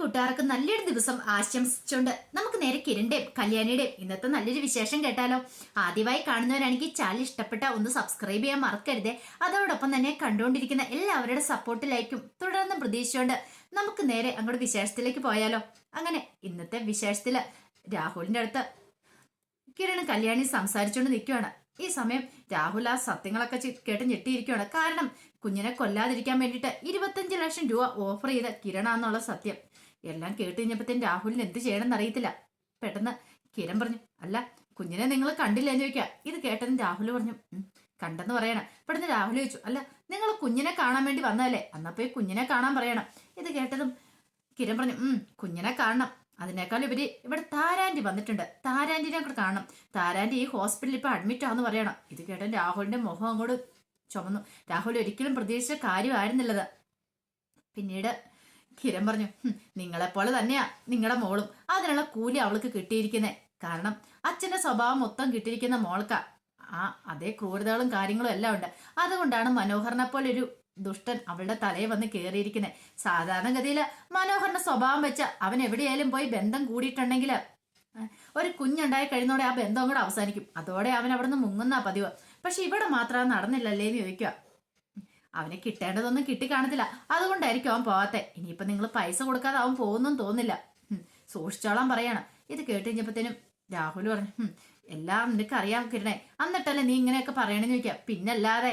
കൂട്ടുകാർക്ക് നല്ലൊരു ദിവസം ആശംസിച്ചുകൊണ്ട് നമുക്ക് നേരെ കിരണിന്റെയും കല്യാണിയുടെയും ഇന്നത്തെ നല്ലൊരു വിശേഷം കേട്ടാലോ. ആദ്യമായി കാണുന്നവരാണെങ്കിൽ ചാനൽ ഇഷ്ടപ്പെട്ട ഒന്ന് സബ്സ്ക്രൈബ് ചെയ്യാൻ മറക്കരുത്. അതോടൊപ്പം തന്നെ കണ്ടുകൊണ്ടിരിക്കുന്ന എല്ലാവരുടെ സപ്പോർട്ടിലായിരിക്കും തുടർന്ന് പ്രതീക്ഷിച്ചുകൊണ്ട് നമുക്ക് നേരെ അങ്ങോട്ട് വിശേഷത്തിലേക്ക് പോയാലോ. അങ്ങനെ ഇന്നത്തെ വിശേഷത്തിൽ രാഹുലിന്റെ അടുത്ത് കിരണ് കല്യാണി സംസാരിച്ചുകൊണ്ട് നിൽക്കുകയാണ്. ഈ സമയം രാഹുൽ ആ സത്യങ്ങളൊക്കെ കേട്ട് ഞെട്ടിയിരിക്കുകയാണ്. കാരണം കുഞ്ഞിനെ കൊല്ലാതിരിക്കാൻ വേണ്ടിയിട്ട് ഇരുപത്തഞ്ച് ലക്ഷം രൂപ ഓഫർ ചെയ്ത കിരണാന്നുള്ള സത്യം. എല്ലാം കേട്ട് കഴിഞ്ഞപ്പോഴത്തേന് രാഹുലിന് എന്ത് ചെയ്യണമെന്ന് അറിയത്തില്ല. പെട്ടെന്ന് കിരൺ പറഞ്ഞു അല്ല കുഞ്ഞിനെ നിങ്ങൾ കണ്ടില്ല എന്ന് ചോദിക്കുക ഇത് കേട്ടെന്ന് രാഹുൽ പറഞ്ഞു കണ്ടെന്ന് പറയണം. പെട്ടെന്ന് രാഹുൽ ചോദിച്ചു അല്ല നിങ്ങൾ കുഞ്ഞിനെ കാണാൻ വേണ്ടി വന്നതല്ലേ? അന്നപ്പോ ഈ കുഞ്ഞിനെ കാണാൻ പറയണം. ഇത് കേട്ടതും കിരൺ പറഞ്ഞു ഉം കുഞ്ഞിനെ കാണണം. അതിനേക്കാൾ ഇവർ ഇവിടെ താരാന്റി വന്നിട്ടുണ്ട്. താരാന്റിനെ അങ്ങോട്ട് കാണണം. താരാന്റി ഈ ഹോസ്പിറ്റലിൽ ഇപ്പൊ അഡ്മിറ്റ് ആണെന്ന് പറയണം. ഇത് കേട്ട രാഹുലിന്റെ മുഖം അങ്ങോട്ട് ചുമന്നു. രാഹുൽ ഒരിക്കലും പ്രതീക്ഷിച്ച കാര്യമായിരുന്നില്ലത്. പിന്നീട് കിരൺ പറഞ്ഞു നിങ്ങളെ നിങ്ങളെപ്പോലെ തന്നെയാ നിങ്ങളുടെ മോളും. അതിനുള്ള കൂലി അവൾക്ക് കിട്ടിയിരിക്കുന്നേ. കാരണം അച്ഛന്റെ സ്വഭാവം മൊത്തം കിട്ടിയിരിക്കുന്ന മോൾക്ക. ആ അതേ ക്രൂരതകളും കാര്യങ്ങളും എല്ലാം ഉണ്ട്. അതുകൊണ്ടാണ് മനോഹറിനെ പോലെ ഒരു ദുഷ്ടൻ അവളുടെ തലയിൽ വന്ന് കയറിയിരിക്കുന്നത് സാധാരണഗതിയിൽ മനോഹറിന്റെ സ്വഭാവം വെച്ച് അവൻ എവിടെയായാലും പോയി ബന്ധം കൂടിയിട്ടുണ്ടെങ്കിൽ ഒരു കുഞ്ഞുണ്ടായി കഴിയുന്നതോടെ ആ ബന്ധം കൂടെ അവസാനിക്കും. അതോടെ അവൻ അവിടെ നിന്ന് മുങ്ങുന്ന പതിവ്. പക്ഷെ ഇവിടെ മാത്രം നടന്നില്ലല്ലേ എന്ന് ചോദിക്കുക അവനെ കിട്ടേണ്ടതൊന്നും കിട്ടിക്കാണത്തില്ല. അതുകൊണ്ടായിരിക്കും അവൻ പോവാത്തെ. ഇനിയിപ്പൊ നിങ്ങൾ പൈസ കൊടുക്കാതെ അവൻ പോകുന്നു തോന്നില്ല സൂക്ഷിച്ചോളാം സൂക്ഷിച്ചോളാൻ പറയാണ്. ഇത് കേട്ട് കഴിഞ്ഞപ്പോഴത്തേനും രാഹുൽ പറഞ്ഞു എല്ലാം നിനക്ക് അറിയാൻ കിരണേ. എന്നിട്ടല്ലേ നീ ഇങ്ങനെയൊക്കെ പറയണെന്ന് ചോദിക്കാം. പിന്നല്ലാതെ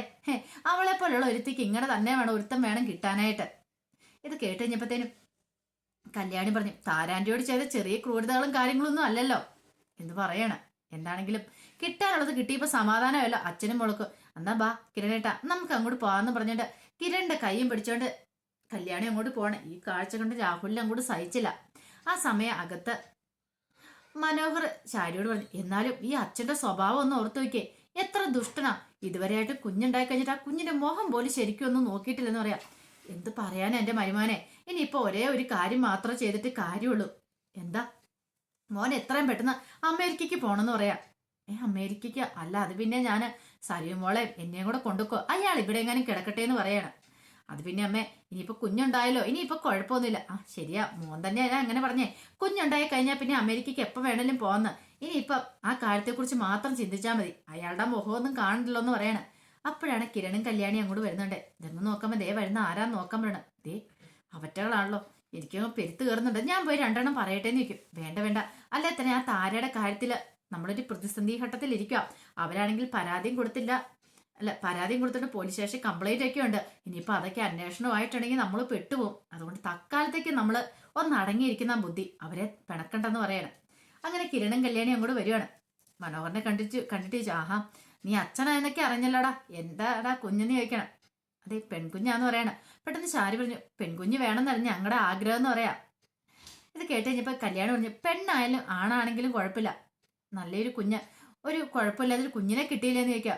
അവളെ പോലുള്ള ഒരുത്തിക്ക് ഇങ്ങനെ തന്നെ വേണം ഒരുത്തം വേണം കിട്ടാനായിട്ട്. ഇത് കേട്ട് കഴിഞ്ഞപ്പോഴത്തേനും കല്യാണി പറഞ്ഞു താരാന്റെയോട് ചെയ്ത ചെറിയ ക്രൂരതകളും കാര്യങ്ങളൊന്നും അല്ലല്ലോ എന്ന് പറയണം. എന്താണെങ്കിലും കിട്ടാനുള്ളത് കിട്ടിയപ്പോ സമാധാനമല്ലോ അച്ഛനും മുളക്കും എന്നാ ബാ കിരണേട്ടാ നമുക്ക് അങ്ങോട്ട് പോവാന്ന് പറഞ്ഞിട്ട് കിരണിന്റെ കൈയും പിടിച്ചോണ്ട് കല്യാണി അങ്ങോട്ട് പോണേ ഈ കാഴ്ച കണ്ട് രാഹുലിനെ അങ്ങോട്ട് സഹിച്ചില്ല. ആ സമയം അകത്ത് മനോഹർ ശാരിയോട് പറഞ്ഞു എന്നാലും ഈ അച്ഛന്റെ സ്വഭാവം ഒന്ന് ഓർത്തു നോക്കിയേ. എത്ര ദുഷ്ടനാ. ഇതുവരെയായിട്ട് കുഞ്ഞുണ്ടായി കഴിഞ്ഞിട്ട് ആ കുഞ്ഞിന്റെ മുഖം പോലും ശരിക്കും ഒന്നും നോക്കിയിട്ടില്ലെന്ന് പറയാം. എന്ത് പറയാനാ എന്റെ മരുമാനെ? ഇനിയിപ്പോ ഒരേ ഒരു കാര്യം മാത്രം ചെയ്തിട്ട് കാര്യമുള്ളൂ. എന്താ? മോൻ എത്രയും പെട്ടെന്ന് അമേരിക്കയ്ക്ക് പോണെന്ന് പറയാം. ഏ അമേരിക്കയ്ക്ക്? അല്ല അത് പിന്നെ ഞാൻ സരിയുമോളെ എന്നെയും കൂടെ കൊണ്ടുക്കോ. അയാൾ ഇവിടെ എങ്ങാനും കിടക്കട്ടെ എന്ന് പറയണം. അത് പിന്നെ അമ്മേ ഇനിയിപ്പോ കുഞ്ഞുണ്ടായല്ലോ ഇനിയിപ്പോ കുഴപ്പമൊന്നുമില്ല. ആ ശരിയാ മോൻ തന്നെയാ ഞാൻ അങ്ങനെ പറഞ്ഞേ. കുഞ്ഞുണ്ടായി കഴിഞ്ഞാൽ പിന്നെ അമേരിക്കയ്ക്ക് എപ്പോ വേണേലും പോന്ന് ഇനിയിപ്പം ആ കാര്യത്തെക്കുറിച്ച് മാത്രം ചിന്തിച്ചാൽ മതി. അയാളുടെ മുഖമൊന്നും കാണണ്ടല്ലോ എന്ന് പറയണം. അപ്പോഴാണ് കിരണും കല്യാണി അങ്ങോട്ട് വരുന്നുണ്ട്. ഇതൊന്നും നോക്കുമ്പോൾ ദേ വരുന്ന ആരാ നോക്കാൻ പറയണം. ദേ അവറ്റകളാണല്ലോ. എനിക്കങ്ങ് പെരുത്ത് കയറുന്നുണ്ട്. ഞാൻ പോയി രണ്ടെണ്ണം പറയട്ടെ എന്ന് ചോദിക്കും. വേണ്ട വേണ്ട. അല്ലേ തന്നെ ആ താരയുടെ കാര്യത്തിൽ നമ്മളൊരു പ്രതിസന്ധി ഘട്ടത്തിൽ ഇരിക്കുക അവരാണെങ്കിൽ പരാതിയും കൊടുത്തില്ല. അല്ല പരാതിയും കൊടുത്തിട്ട് പോലീസ് സ്റ്റേഷൻ കംപ്ലൈന്റ് ഒക്കെ ഉണ്ട്. ഇനിയിപ്പോൾ അതൊക്കെ അന്വേഷണമായിട്ടുണ്ടെങ്കിൽ നമ്മൾ പെട്ടുപോകും അതുകൊണ്ട് തൽക്കാലത്തേക്ക് നമ്മൾ ഒന്ന് അടങ്ങിയിരിക്കുന്ന ബുദ്ധി അവരെ പിണക്കണ്ടെന്ന് പറയണം. അങ്ങനെ കിരണും കല്യാണി അങ്ങോട്ട് വരുവാണ്. മനോഹറിനെ കണ്ടിട്ട് കണ്ടിട്ട് ആഹാ നീ അച്ഛനാ എന്നൊക്കെ അറിഞ്ഞല്ലോടാ. എന്താടാ കുഞ്ഞെന്ന് ചോദിക്കണം. അതെ പെൺകുഞ്ഞാന്ന് പറയണം. പെട്ടെന്ന് ശാരി പറഞ്ഞു പെൺകുഞ്ഞ് വേണമെന്നറിഞ്ഞ് ഞങ്ങളുടെ ആഗ്രഹം എന്ന് പറയാം. ഇത് കേട്ട് കഴിഞ്ഞപ്പോൾ കല്യാണം പറഞ്ഞു പെണ്ണായാലും ആണാണെങ്കിലും കുഴപ്പമില്ല. നല്ലൊരു കുഞ്ഞ്. ഒരു കുഴപ്പമില്ലാതെ ഒരു കുഞ്ഞിനെ കിട്ടിയില്ലെന്ന് ചോദിക്കാം.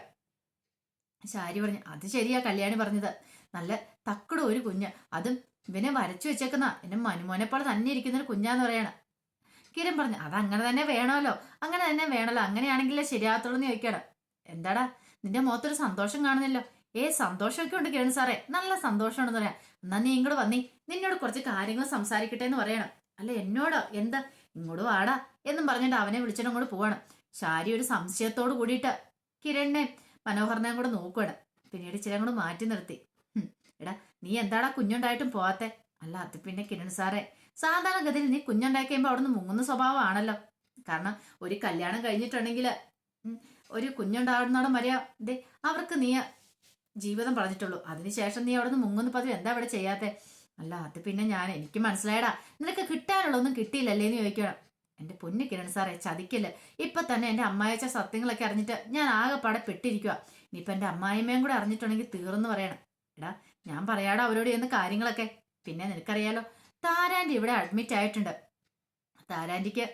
ശാരി പറഞ്ഞു അത് ശരിയാ കല്യാണി പറഞ്ഞത്. നല്ല തക്കട ഒരു കുഞ്ഞ്. അതും ഇവനെ വരച്ചു വെച്ചേക്കുന്ന എന്നെ മനുമോനെ പോലെ തന്നെ ഇരിക്കുന്ന ഒരു കുഞ്ഞാന്ന് പറയണം. കിരൺ പറഞ്ഞു അത് അങ്ങനെ തന്നെ വേണമല്ലോ. അങ്ങനെ തന്നെ വേണമല്ലോ അങ്ങനെയാണെങ്കിലേ ശരിയാകത്തുള്ളൂ എന്ന് ചോദിക്കണം. എന്താടാ നിന്റെ മുഖത്തൊരു സന്തോഷം കാണുന്നില്ലോ ഏ സന്തോഷമൊക്കെ ഉണ്ട് കിരൺ സാറേ. നല്ല സന്തോഷമാണെന്ന് പറയാം. എന്നാ നീ ഇങ്ങോട്ട് വന്നേ. നിന്നോട് കുറച്ച് കാര്യങ്ങൾ സംസാരിക്കട്ടെ എന്ന് പറയണം. അല്ല എന്നോടോ? എന്താ? ഇങ്ങോട്ട് വാടാ എന്നും പറഞ്ഞിട്ട് അവനെ വിളിച്ചിട്ട് അങ്ങോട്ട് പോവാണ്. ശാരി ഒരു സംശയത്തോട് കൂടിയിട്ട് കിരണിനെ മനോഹരനെ കൂടെ നോക്കുവാണ്. പിന്നീട് ചില അങ്ങോട്ട് മാറ്റി നിർത്തി. എടാ നീ എന്താടാ കുഞ്ഞുണ്ടായിട്ടും പോവാത്തെ? അല്ല അത് പിന്നെ കിരൺ സാറേ. സാധാരണഗതിയിൽ നീ കുഞ്ഞുണ്ടായി കഴിയുമ്പോൾ അവിടുന്ന് മുങ്ങുന്ന സ്വഭാവമാണല്ലോ. കാരണം ഒരു കല്യാണം കഴിഞ്ഞിട്ടുണ്ടെങ്കിൽ ഒരു കുഞ്ഞുണ്ടാവുന്നോടം വരെ ദേ അവർക്ക് നീ ജീവിതം പറഞ്ഞിട്ടുള്ളൂ. അതിനുശേഷം നീ അവിടുന്ന് മുങ്ങുന്ന പതിവ് എന്താ ഇവിടെ ചെയ്യാത്തെ? അല്ല അത് പിന്നെ ഞാൻ എനിക്ക് മനസ്സിലായടാ. നിനക്ക് കിട്ടാനുള്ളൊന്നും കിട്ടിയില്ലല്ലേ എന്ന് ചോദിക്കണം. എന്റെ പൊന്നു കിരൺ സാറേ ചതിക്കില്ല? ഇപ്പൊ തന്നെ എന്റെ അമ്മായിച്ച സത്യങ്ങളൊക്കെ അറിഞ്ഞിട്ട് ഞാൻ ആകെപ്പാടെ പെട്ടിരിക്കുക ഇനിയിപ്പൊ എന്റെ അമ്മായിമ്മയും കൂടെ അറിഞ്ഞിട്ടുണ്ടെങ്കിൽ തീർന്നു പറയണം. എടാ ഞാൻ പറയാടാ അവരോട് ചെയ്യുന്ന കാര്യങ്ങളൊക്കെ. പിന്നെ നിനക്കറിയാലോ താരാന്റെ ഇവിടെ അഡ്മിറ്റ് ആയിട്ടുണ്ട്. താരാന്റിക്ക്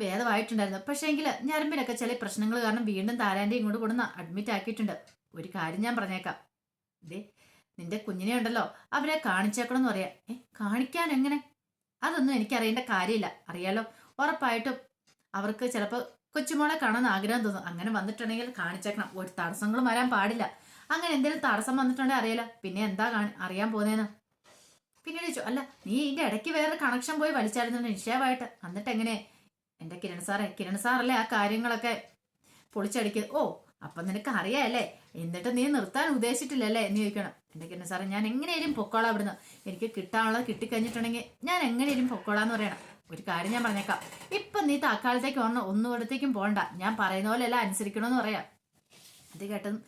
ഭേദമായിട്ടുണ്ടായിരുന്നു. പക്ഷേ എങ്കിൽ ഞരമ്പിനൊക്കെ ചില പ്രശ്നങ്ങൾ കാരണം വീണ്ടും താരാന്റെ ഇങ്ങോട്ട് കൊണ്ടുവന്ന് അഡ്മിറ്റ് ആക്കിയിട്ടുണ്ട്. ഒരു കാര്യം ഞാൻ പറഞ്ഞേക്കാം. ഇതേ നിന്റെ കുഞ്ഞിനെ ഉണ്ടല്ലോ അവരെ കാണിച്ചേക്കണമെന്ന് പറയാ. ഏ കാണിക്കാൻ എങ്ങനെ അതൊന്നും എനിക്ക് അറിയേണ്ട കാര്യമില്ല. അറിയാലോ ഉറപ്പായിട്ടും അവർക്ക് ചിലപ്പോൾ കൊച്ചുമോളെ കാണാൻ ആഗ്രഹം തോന്നും. അങ്ങനെ വന്നിട്ടുണ്ടെങ്കിൽ കാണിച്ചേക്കണം. ഒരു തടസ്സങ്ങളും വരാൻ പാടില്ല. അങ്ങനെ എന്തെങ്കിലും തടസ്സം വന്നിട്ടുണ്ടെങ്കിൽ അറിയില്ല പിന്നെ എന്താ അറിയാൻ പോകുന്നതെന്ന് പിന്നീട് ചോദിച്ചു അല്ല നീ ഇതിന്റെ ഇടയ്ക്ക് വേറെ കണക്ഷൻ പോയി വലിച്ചായിരുന്നു നിശ്ചയമായിട്ട്. എന്നിട്ട് എങ്ങനെ എന്റെ കിരൺ സാറേ കിരൺ സാറല്ലേ ആ കാര്യങ്ങളൊക്കെ പൊളിച്ചടിക്കുക ഓ അപ്പൊ നിനക്ക് അറിയാല്ലേ എന്നിട്ട് നീ നിർത്താൻ ഉദ്ദേശിച്ചിട്ടില്ലല്ലേ എന്ന് ചോദിക്കണം. കിരൺ സാറേ ഞാൻ എങ്ങനെയും പൊക്കോളാം അവിടുന്ന്. എനിക്ക് കിട്ടാനുള്ളത് കിട്ടിക്കഴിഞ്ഞിട്ടുണ്ടെങ്കിൽ ഞാൻ എങ്ങനെയും പൊക്കോളാന്ന് പറയണം. ഒരു കാര്യം ഞാൻ പറഞ്ഞേക്കാം. ഇപ്പൊ നീ തൽക്കാലത്തേക്ക് ഒന്നും ഒന്നുകൂടത്തേക്കും പോണ്ട. ഞാൻ പറയുന്ന പോലെ എല്ലാം അനുസരിക്കണമെന്ന് പറയാം അത് കേട്ടതും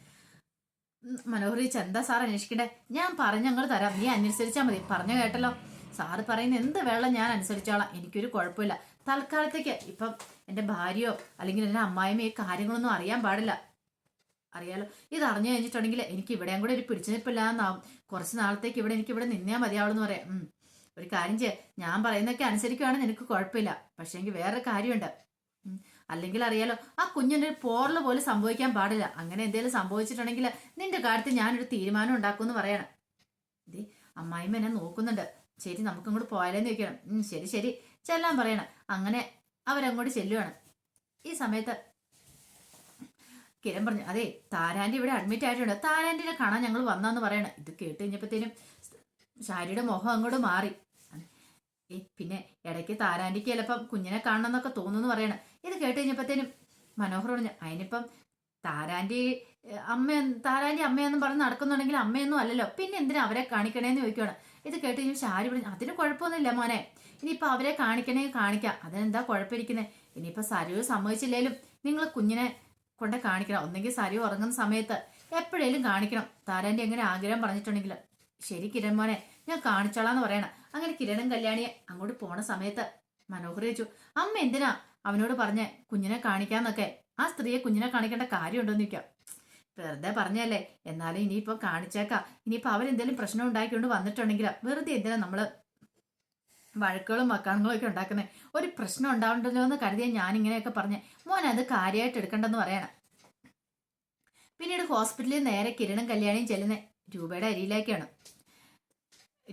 മനോഹരിച്ച് എന്താ സാർ അന്വേഷിക്കണ്ടേ? ഞാൻ പറഞ്ഞ അങ്ങോട്ട് തരാം. നീ അനുസരിച്ചാൽ മതി. പറഞ്ഞു കേട്ടല്ലോ. സാറ് പറയുന്ന എന്ത് വെള്ളം ഞാൻ അനുസരിച്ചോളാം. എനിക്കൊരു കുഴപ്പമില്ല. തൽക്കാലത്തേക്ക് ഇപ്പം എന്റെ ഭാര്യയോ അല്ലെങ്കിൽ എന്റെ അമ്മായിമ്മയോ കാര്യങ്ങളൊന്നും അറിയാൻ പാടില്ല. അറിയാലോ. ഇത് അറിഞ്ഞു കഴിഞ്ഞിട്ടുണ്ടെങ്കിൽ എനിക്ക് ഇവിടെയും കൂടെ ഒരു പിടിച്ചുനിൽപ്പില്ലാന്നാവും കുറച്ച് നാളത്തേക്ക് ഇവിടെ എനിക്ക് ഇവിടെ നിന്നേ മതിയാവുള്ളൂ എന്ന് പറയാം. ഒരു കാര്യം ചെയ്യ. ഞാൻ പറയുന്നൊക്കെ അനുസരിക്കുകയാണ് നിനക്ക് കുഴപ്പമില്ല. പക്ഷേ എനിക്ക് വേറൊരു കാര്യമുണ്ട്. അല്ലെങ്കിൽ അറിയാലോ ആ കുഞ്ഞിന്റെ ഒരു പോറൽ പോലും സംഭവിക്കാൻ പാടില്ല. അങ്ങനെ എന്തെങ്കിലും സംഭവിച്ചിട്ടുണ്ടെങ്കിൽ നിന്റെ കാര്യത്തിൽ ഞാനൊരു തീരുമാനം ഉണ്ടാക്കുമെന്ന് പറയണം. ദേ അമ്മായിമ്മ എന്നെ നോക്കുന്നുണ്ട്. ശരി നമുക്ക് ഇങ്ങോട്ട് പോയാലേന്ന് ചോദിക്കണം ശരി ശരി. ചെല്ലാൻ പറയണം. അങ്ങനെ അവരങ്ങോട്ട് ചെല്ലുവാണ്. ഈ സമയത്ത് കിരൺ പറഞ്ഞു അതെ താരാന്റെ ഇവിടെ അഡ്മിറ്റ് ആയിട്ടുണ്ട്. താരാന്റെ കാണാൻ ഞങ്ങൾ വന്നാന്ന് പറയണം. ഇത് കേട്ട് കഴിഞ്ഞപ്പോഴത്തേനും ശാരിയുടെ മുഖം അങ്ങോട്ട് മാറി. ഏ പിന്നെ ഇടയ്ക്ക് താരാന്റിക്ക് ചിലപ്പം കുഞ്ഞിനെ കാണണം എന്നൊക്കെ തോന്നുന്നു പറയണം. ഇത് കേട്ട് കഴിഞ്ഞപ്പോഴത്തേനും മനോഹർ പറഞ്ഞു അതിനിപ്പം താരാന്റെ അമ്മ താരാന്റെ അമ്മയെന്നും പറഞ്ഞ് നടക്കുന്നുണ്ടെങ്കിൽ അമ്മയൊന്നും അല്ലല്ലോ. പിന്നെ എന്തിനാ അവരെ കാണിക്കണേന്ന് ചോദിക്കുകയാണ് ഇത് കേട്ട് കഴിഞ്ഞാൽ ശാരി പറഞ്ഞു അതിന് കുഴപ്പമൊന്നുമില്ല മോനെ. ഇനിയിപ്പോൾ അവരെ കാണിക്കണേ കാണിക്കാം. അതിനെന്താ കുഴപ്പമിരിക്കുന്നത് ഇനിയിപ്പോൾ സരു സമ്മതിച്ചില്ലേലും നിങ്ങൾ കുഞ്ഞിനെ കൊണ്ട് കാണിക്കണം. ഒന്നെങ്കിൽ സരി ഉറങ്ങുന്ന സമയത്ത് എപ്പോഴേലും കാണിക്കണം. താരാന്റെ എങ്ങനെ ആഗ്രഹം പറഞ്ഞിട്ടുണ്ടെങ്കിൽ. ശരി കിരൺ മോനെ ഞാൻ കാണിച്ചോളാന്ന് പറയണം. അങ്ങനെ കിരണും കല്യാണിയെ അങ്ങോട്ട് പോണ സമയത്ത് മനോഹർ ചോദിച്ചു അമ്മ എന്തിനാ അവനോട് പറഞ്ഞ് കുഞ്ഞിനെ കാണിക്കാന്നൊക്കെ? ആ സ്ത്രീയെ കുഞ്ഞിനെ കാണിക്കേണ്ട കാര്യമുണ്ടോന്ന് ചോദിക്കാം. വെറുതെ പറഞ്ഞല്ലേ എന്നാലും ഇനിയിപ്പോ കാണിച്ചേക്കാം. ഇനിയിപ്പോ അവരെന്തെങ്കിലും പ്രശ്നം ഉണ്ടാക്കിക്കൊണ്ട് വന്നിട്ടുണ്ടെങ്കിൽ വെറുതെ എന്തിനാ നമ്മൾ വഴക്കുകളും വക്കാണങ്ങളും ഒക്കെ ഉണ്ടാക്കുന്നത് ഒരു പ്രശ്നം ഉണ്ടാവണ്ടല്ലോ എന്ന് കരുതിയ ഞാൻ ഇങ്ങനെയൊക്കെ പറഞ്ഞ്. മോൻ അത് കാര്യമായിട്ട് എടുക്കണ്ടെന്ന് പറയണം. പിന്നീട് ഹോസ്പിറ്റലിൽ നേരെ കിരണും കല്യാണിയും ചെല്ലുന്ന. രൂപയുടെ അരിയിലേക്കാണ്.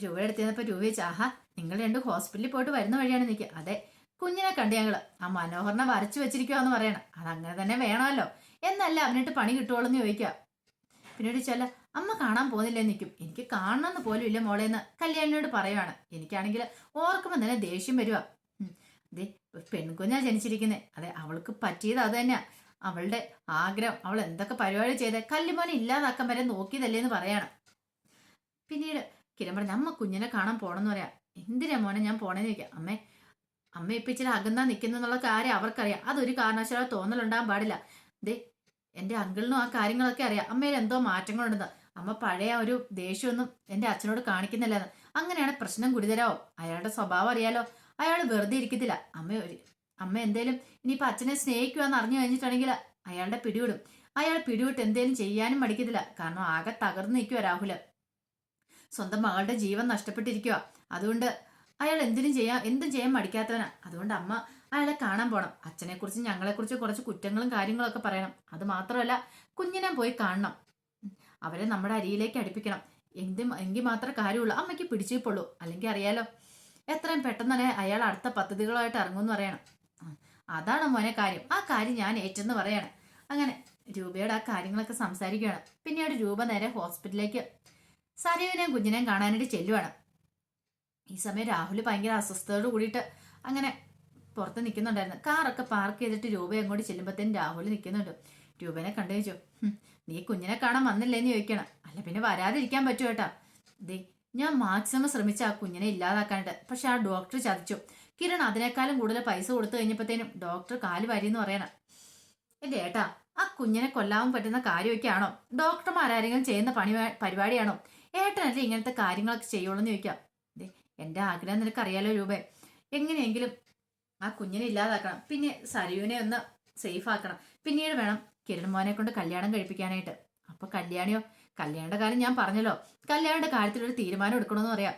രൂപ എടുത്തിരുന്നപ്പോൾ രൂപ ചോദിച്ചു ആഹാ നിങ്ങൾ രണ്ട് ഹോസ്പിറ്റലിൽ പോയിട്ട് വരുന്ന വഴിയാണ് നിൽക്കുക അതെ കുഞ്ഞിനെ കണ്ട് ഞങ്ങൾ ആ മനോഹറിനെ വരച്ചു വെച്ചിരിക്കുവാന്ന് പറയണം. അതങ്ങനെ തന്നെ വേണമല്ലോ. എന്നല്ല അവനിട്ട് പണി കിട്ടുള്ളൂ എന്ന് ചോദിക്കുക. പിന്നീട് ചില അമ്മ കാണാൻ പോകുന്നില്ലേ നിൽക്കും എനിക്ക് കാണണമെന്ന് പോലും ഇല്ല മോളെ എന്ന് കല്യാണിനോട് പറയുവാണ്. എനിക്കാണെങ്കിൽ ഓർക്കുമ്പോൾ തന്നെ ദേഷ്യം വരുക അതെ പെൺകുഞ്ഞാ ജനിച്ചിരിക്കുന്നത് അതെ അവൾക്ക് പറ്റിയത് അത് തന്നെയാ. അവളുടെ ആഗ്രഹം അവൾ എന്തൊക്കെ പരിപാടി ചെയ്ത് കല്ലുമോനെ ഇല്ലാതാക്കാൻ വരെ നോക്കിയതല്ലേ എന്ന് പറയാണ്. പിന്നീട് കിരൺ പറഞ്ഞു അമ്മ കുഞ്ഞിനെ കാണാൻ പോണെന്ന് പറയാം. എന്തിനാ മോനെ ഞാൻ പോണേന്ന് ചോദിക്കാം. അമ്മേ അമ്മ ഇപ്പം ഇച്ചിരി അകന്നാ നിൽക്കുന്നുള്ള കാര്യം അവർക്കറിയാം. അതൊരു കാരണവശാലും തോന്നലുണ്ടാകാൻ പാടില്ല. ദേ എന്റെ അങ്കിളിനും ആ കാര്യങ്ങളൊക്കെ അറിയാം. അമ്മയിൽ എന്തോ മാറ്റങ്ങളുണ്ടെന്ന്. അമ്മ പഴയ ഒരു ദേഷ്യമൊന്നും എന്റെ അച്ഛനോട് കാണിക്കുന്നില്ല അങ്ങനെയാണ് പ്രശ്നം ഗുരുതരാവും. അയാളുടെ സ്വഭാവം അറിയാലോ. അയാൾ വെറുതെ ഇരിക്കത്തില്ല. അമ്മ ഒരു അമ്മ എന്തേലും ഇനിയിപ്പൊ അച്ഛനെ സ്നേഹിക്കുവാന്ന് അറിഞ്ഞു കഴിഞ്ഞിട്ടുണ്ടെങ്കിൽ അയാളുടെ പിടിവിടും. അയാൾ പിടിവിട്ട് എന്തേലും ചെയ്യാനും മടിക്കത്തില്ല. കാരണം ആകെ തകർന്നു നിൽക്കുക രാഹുൽ. സ്വന്തം മകളുടെ ജീവൻ നഷ്ടപ്പെട്ടിരിക്കുക അതുകൊണ്ട് അയാൾ എന്തിനും ചെയ്യാ എന്തും ചെയ്യാൻ മടിക്കാത്തവനാ. അതുകൊണ്ട് അമ്മ അയാളെ കാണാൻ പോണം. അച്ഛനെ കുറിച്ച് ഞങ്ങളെ കുറിച്ച് കുറ്റങ്ങളും കാര്യങ്ങളും ഒക്കെ പറയണം. അത് മാത്രമല്ല കുഞ്ഞിനെ പോയി കാണണം. അവരെ നമ്മുടെ അരിയിലേക്ക് അടുപ്പിക്കണം. എന്ത് എങ്കിൽ മാത്രമേ കാര്യമുള്ളൂ. അമ്മയ്ക്ക് പിടിച്ചിപ്പോളൂ അല്ലെങ്കിൽ അറിയാലോ എത്രയും പെട്ടെന്ന് തന്നെ അയാൾ അടുത്ത പദ്ധതികളായിട്ട് ഇറങ്ങുമെന്ന് പറയണം. അതാണ് മോനെ കാര്യം. ആ കാര്യം ഞാൻ ഏറ്റെന്ന് പറയാണ്. അങ്ങനെ രൂപയുടെ ആ കാര്യങ്ങളൊക്കെ സംസാരിക്കുകയാണ്. പിന്നീട് രൂപ നേരെ ഹോസ്പിറ്റലിലേക്ക് സരയുവിനെയും കുഞ്ഞിനെയും കാണാനായിട്ട് ചെല്ലുവാണ്. ഈ സമയം രാഹുൽ ഭയങ്കര അസ്വസ്ഥതയോട് കൂടിയിട്ട് അങ്ങനെ പുറത്ത് നിൽക്കുന്നുണ്ടായിരുന്നു. കാറൊക്കെ പാർക്ക് ചെയ്തിട്ട് രൂപ അങ്ങോട്ട് ചെല്ലുമ്പോഴത്തേനും രാഹുൽ നിൽക്കുന്നുണ്ട്. രൂപനെ കണ്ടു ചോദിച്ചു "ഹും, നീ കുഞ്ഞിനെ കാണാൻ വന്നില്ലേന്ന് ചോദിക്കണം. അല്ല പിന്നെ വരാതിരിക്കാൻ പറ്റുമോ കേട്ടാ. ദേ ഞാൻ മാക്സിമം ശ്രമിച്ച ആ കുഞ്ഞിനെ ഇല്ലാതാക്കാനായിട്ട്. പക്ഷെ ആ ഡോക്ടർ ചതിച്ചു. കിരൺ അതിനേക്കാളും കൂടുതൽ പൈസ കൊടുത്തു കഴിഞ്ഞപ്പോഴത്തേനും ഡോക്ടർ കാൽ വരിയെന്ന് പറയണം. എന്റെ ഏട്ടാ ആ കുഞ്ഞിനെ കൊല്ലാൻ പറ്റുന്ന കാര്യമൊക്കെയാണോ ഡോക്ടർമാരാരെങ്കിലും ചെയ്യുന്ന പണി പരിപാടിയാണോ? ഏട്ടനല്ലേ ഇങ്ങനത്തെ കാര്യങ്ങളൊക്കെ ചെയ്യുള്ളൂ എന്ന് ചോദിക്കാം. ദേ എന്റെ ആഗ്രഹം നിനക്കറിയാലോ രൂപേ. എങ്ങനെയെങ്കിലും ആ കുഞ്ഞിനെ ഇല്ലാതാക്കണം. പിന്നെ സരയുവിനെ ഒന്ന് സേഫ് ആക്കണം പിന്നീട് വേണം കിരൺ മോനെ കൊണ്ട് കല്യാണം കഴിപ്പിക്കാനായിട്ട്. അപ്പൊ കല്യാണിയോ? കല്യാണിയുടെ കാര്യം ഞാൻ പറഞ്ഞല്ലോ. കല്യാണിയുടെ കാര്യത്തിൽ ഒരു തീരുമാനം എടുക്കണമെന്ന് പറയാം.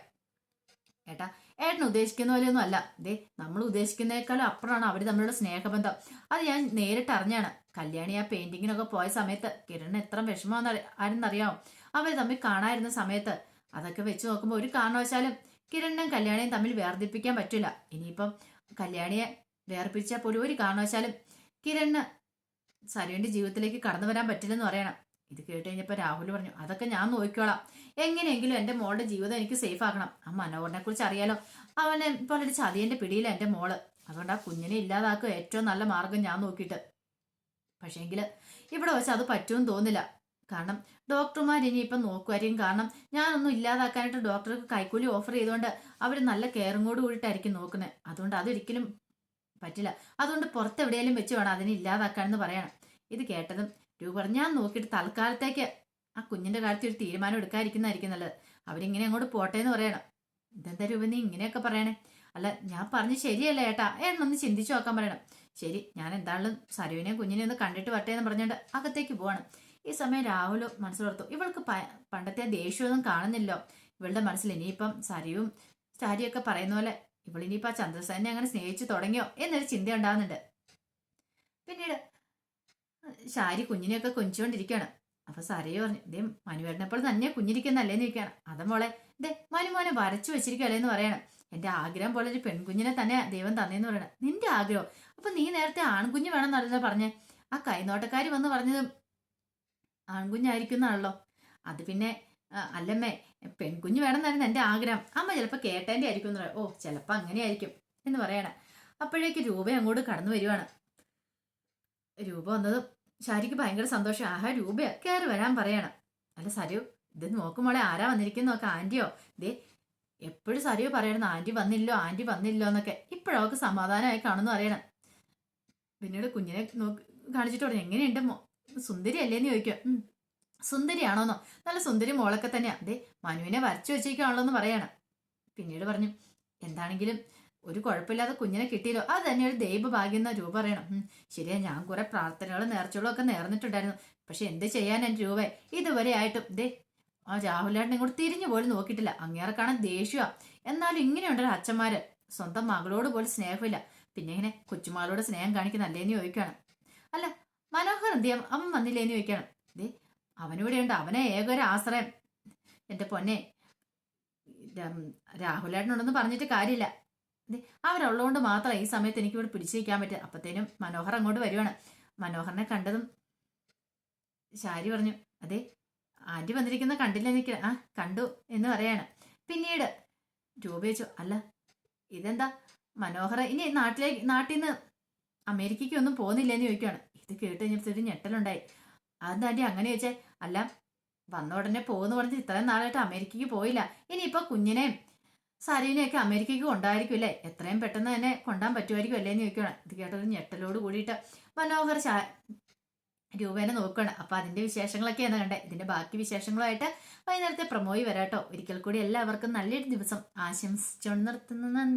ഏട്ടാ ഏട്ടൻ ഉദ്ദേശിക്കുന്ന പോലെയൊന്നും അല്ല. ദേ നമ്മൾ ഉദ്ദേശിക്കുന്നതിനേക്കാളും അപ്പുറമാണ് അവർ തമ്മിലുള്ള സ്നേഹബന്ധം. അത് ഞാൻ നേരിട്ട് അറിഞ്ഞാണ്. കല്യാണി ആ പെയിന്റിങ്ങിനൊക്കെ പോയ സമയത്ത് കിരണിന് എത്ര വിഷമമാണെന്ന് ആരെന്നറിയാമോ അവർ തമ്മിൽ കാണാതിരുന്ന സമയത്ത് അതൊക്കെ വെച്ച് നോക്കുമ്പോൾ ഒരു കാരണവശാലും കിരണിനും കല്യാണിയും തമ്മിൽ വേർതിപ്പിക്കാൻ പറ്റില്ല. ഇനിയിപ്പം കല്യാണിയെ വേർപിരിച്ചാൽ പോലും ഒരു കാരണവശാലും കിരണിന് സരുവിന്റെ ജീവിതത്തിലേക്ക് കടന്നു വരാൻ പറ്റില്ലെന്ന് പറയണം. ഇത് കേട്ട് കഴിഞ്ഞപ്പോൾ രാഹുൽ പറഞ്ഞു അതൊക്കെ ഞാൻ നോക്കിക്കോളാം. എങ്ങനെയെങ്കിലും എന്റെ മോളുടെ ജീവിതം എനിക്ക് സേഫ് ആക്കണം. ആ മനോഹരനെ കുറിച്ച് അറിയാലോ. അവനെ പോലെ ഒരു ചതിയന്റെ പിടിയില എന്റെ മോൾ. അതുകൊണ്ട് ആ കുഞ്ഞിനെ ഇല്ലാതാക്കുക ഏറ്റവും നല്ല മാർഗം ഞാൻ നോക്കിയിട്ട്. പക്ഷേങ്കിൽ ഇവിടെ വെച്ച് അത് പറ്റുമെന്ന് തോന്നില്ല. കാരണം ഡോക്ടർമാർ ഇനി ഇപ്പം നോക്കുമായിരിക്കും കാരണം ഞാനൊന്നും ഇല്ലാതാക്കാനായിട്ട് ഡോക്ടർക്ക് കൈക്കൂലി ഓഫർ ചെയ്തുകൊണ്ട് അവർ നല്ല കെയറും കൂടി കൂടിയിട്ടായിരിക്കും നോക്കുന്നത് അതുകൊണ്ട് അതൊരിക്കലും പറ്റില്ല. അതുകൊണ്ട് പുറത്ത് എവിടെയെങ്കിലും വെച്ച് വേണം അതിനെ ഇല്ലാതാക്കാനെന്ന് പറയണം. ഇത് കേട്ടതും രൂപ ഞാൻ നോക്കിയിട്ട് തൽക്കാലത്തേക്ക് ആ കുഞ്ഞിന്റെ കാര്യത്തിൽ ഒരു തീരുമാനം എടുക്കാതിരിക്കുന്നതായിരിക്കും നല്ലത്. അവരിങ്ങനെ അങ്ങോട്ട് പോട്ടെ എന്ന് പറയണം. ഇതെന്താ രൂപ നീ ഇങ്ങനെയൊക്കെ പറയണേ? അല്ല ഞാൻ പറഞ്ഞ് ശരിയല്ല ഏട്ടാ എന്നൊന്ന് ചിന്തിച്ചു നോക്കാൻ പറയണം. ശരി ഞാൻ എന്താണെങ്കിലും സരുവിനെയും കുഞ്ഞിനെ ഒന്ന് കണ്ടിട്ട് വരട്ടെ എന്ന് പറഞ്ഞുകൊണ്ട് അകത്തേക്ക് പോവാണ്. ഈ സമയം രാഹുൽ മനസ്സിലോർത്തു ഇവൾക്ക് പണ്ടത്തെ ദേഷ്യമൊന്നും കാണുന്നില്ലോ. ഇവളുടെ മനസ്സിൽ ഇനിയിപ്പം സരിയും സാരിയൊക്കെ പറയുന്ന പോലെ ഇവളിനിയിപ്പോൾ ആ ചന്ദ്രസേനെ അങ്ങനെ സ്നേഹിച്ചു തുടങ്ങിയോ എന്നൊരു ചിന്ത ഉണ്ടാകുന്നുണ്ട് പിന്നീട് ശാരി കുഞ്ഞിനെയൊക്കെ കൊഞ്ചുകൊണ്ടിരിക്കുകയാണ്. അപ്പൊ സരയോ പറഞ്ഞു ഇതേ മനുവേട്ടനെപ്പോൾ തന്നെ കുഞ്ഞിരിക്കുന്നല്ലേ എന്ന് ചോദിക്കുകയാണ്. അത് മോളെ ഇതേ മനുമോനെ വരച്ചു വെച്ചിരിക്കുകയല്ലേന്ന് പറയണം. എന്റെ ആഗ്രഹം പോലെ ഒരു പെൺകുഞ്ഞിനെ തന്നെ ദൈവം തന്നേന്ന് പറയണം. നിന്റെ ആഗ്രഹം. അപ്പൊ നീ നേരത്തെ ആൺകുഞ്ഞ് വേണമെന്നല്ല പറഞ്ഞേ. ആ കൈനോട്ടക്കാരി വന്ന് പറഞ്ഞത് ആൺകുഞ്ഞായിരിക്കുന്നാണല്ലോ. അത് പിന്നെ അല്ലമ്മേ പെൺകുഞ്ഞ് വേണമെന്നായിരുന്നു എന്റെ ആഗ്രഹം. അമ്മ ചിലപ്പോൾ കേട്ടേന്റെ ആയിരിക്കും എന്ന് പറയാം. ഓ ചിലപ്പോൾ അങ്ങനെയായിരിക്കും എന്ന് പറയണ. അപ്പോഴേക്ക് രൂപ അങ്ങോട്ട് കടന്നു വരുവാണ്. രൂപ വന്നത് ശാരിക്ക് ഭയങ്കര സന്തോഷം. ആഹാ രൂപ കയറി വരാൻ പറയണം. അല്ല സരു ഇത് നോക്കുമ്പോളെ ആരാ വന്നിരിക്കുന്നു നോക്കാം ആന്റിയോ ദേ എപ്പോഴും സരു പറയണം ആന്റി വന്നില്ലോ ആന്റി വന്നില്ലോ എന്നൊക്കെ. ഇപ്പോഴവർക്ക് സമാധാനമായി കാണുന്നു അറിയണം പിന്നീട് കുഞ്ഞിനെ നോക്കി കാണിച്ചിട്ട് പറഞ്ഞു എങ്ങനെയുണ്ട് സുന്ദരി അല്ലേന്ന് ചോദിക്കും. "ഉം, സുന്ദരിയാണോന്നോ? നല്ല സുന്ദരി മോളൊക്കെ തന്നെയാ. അതെ മനുവിനെ വരച്ചു വെച്ചേക്കാണല്ലോ എന്ന് പറയണം. പിന്നീട് പറഞ്ഞു എന്താണെങ്കിലും ഒരു കുഴപ്പമില്ലാതെ കുഞ്ഞിനെ കിട്ടിയല്ലോ. അത് തന്നെ ഒരു ദൈവഭാഗ്യം എന്ന രൂപ പറയണം. ശരിയാ ഞാൻ കുറെ പ്രാർത്ഥനകളും നേർച്ചകളും ഒക്കെ നേർന്നിട്ടുണ്ടായിരുന്നു. പക്ഷെ എന്ത് ചെയ്യാൻ എന്റെ രൂപ? ഇതുവരെ ആയിട്ടും ദേ ആ രാഹുലേട്ടനെ ഇങ്ങോട്ട് തിരിഞ്ഞു പോലും നോക്കിയിട്ടില്ല. അങ്ങേറെ കാണാൻ ദേഷ്യമാ എന്നാലും ഇങ്ങനെയുണ്ടല്ലോ അച്ഛന്മാര്. സ്വന്തം മകളോട് പോലും സ്നേഹമില്ല. പിന്നെ ഇങ്ങനെ കൊച്ചുമാളോട് സ്നേഹം കാണിക്കുന്നല്ലേന്ന് ചോദിക്കണം അല്ല മനോഹർ എന്ത് ചെയ്യാം? അവൻ വന്നില്ലേന്ന് ചോദിക്കണം ദേ അവനിവിടെയുണ്ട്. അവനെ ഏകൊരാശ്രയം. എന്റെ പൊന്നെ രാഹുലേട്ടനോടൊന്നും പറഞ്ഞിട്ട് കാര്യമില്ല. അവരുള്ളതുകൊണ്ട് മാത്രം ഈ സമയത്ത് എനിക്ക് ഇവിടെ പിടിച്ചു നിൽക്കാൻ പറ്റുക അപ്പത്തേനും മനോഹർ അങ്ങോട്ട് വരുവാണ്. മനോഹറിനെ കണ്ടതും ശാരി പറഞ്ഞു അതെ ആന്റി വന്നിരിക്കുന്ന കണ്ടില്ല എനിക്ക്. ആ കണ്ടു എന്ന് പറയാണ്. പിന്നീട് രൂപ വെച്ചു അല്ല ഇതെന്താ? മനോഹർ ഇനി നാട്ടിലേക്ക് നാട്ടിൽ നിന്ന് അമേരിക്കയ്ക്ക് ഒന്നും പോകുന്നില്ലെന്ന് ചോദിക്കുകയാണ് ഇത് കേട്ട് കഴിഞ്ഞപ്പോൾ ഒരു ഞെട്ടലുണ്ടായി. അതെന്താ അങ്ങനെ ചോദിച്ചേ? അല്ല വന്ന ഉടനെ പോകുന്നു പറഞ്ഞ് ഇത്രയും നാളായിട്ട് അമേരിക്കയ്ക്ക് പോയില്ല. ഇനിയിപ്പോ കുഞ്ഞിനെയും സരീനെയൊക്കെ അമേരിക്കയ്ക്ക് കൊണ്ടായിരിക്കും അല്ലേ? എത്രയും പെട്ടെന്ന് തന്നെ കൊണ്ടാൻ പറ്റുമായിരിക്കും അല്ലേ എന്ന് ചോദിക്കണം ഇത് കേട്ടൊരു ഞെട്ടലോട് കൂടിയിട്ട് മനോഹർ ചാ രൂപേനെ നോക്കണം അപ്പൊ അതിന്റെ വിശേഷങ്ങളൊക്കെയാണ് കണ്ടേ. ഇതിന്റെ ബാക്കി വിശേഷങ്ങളുമായിട്ട് വൈകുന്നേരത്തെ പ്രമോയി വരാട്ടോ. ഒരിക്കൽ കൂടി എല്ലാവർക്കും നല്ലൊരു ദിവസം. ആശംസിച്ചുകൊണ്ട് നിർത്തുന്നു. നന്ദി.